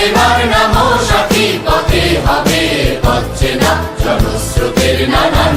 এবার নামো সাথী পথে হবে পথে না জনস্রোতের নানান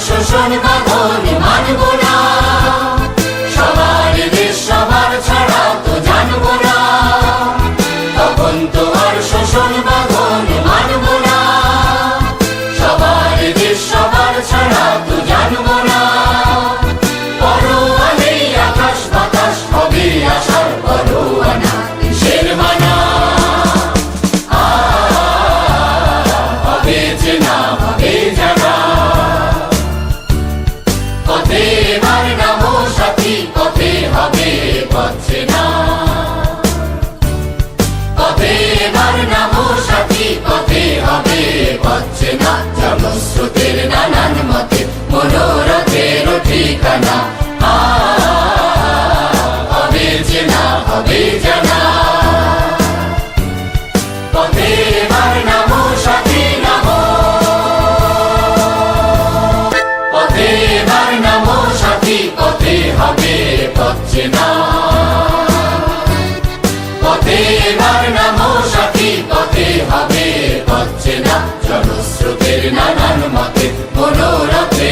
说说你们 পথে না পথে এবার নামো সাথী পথে হবে হচ্ছে না জনস্রোতের নানান মতে মনোরথের এবার নামো সাথী পথে হবে পথে না। জনস্রোতের নানান মতে মনোরথের ঠিকানা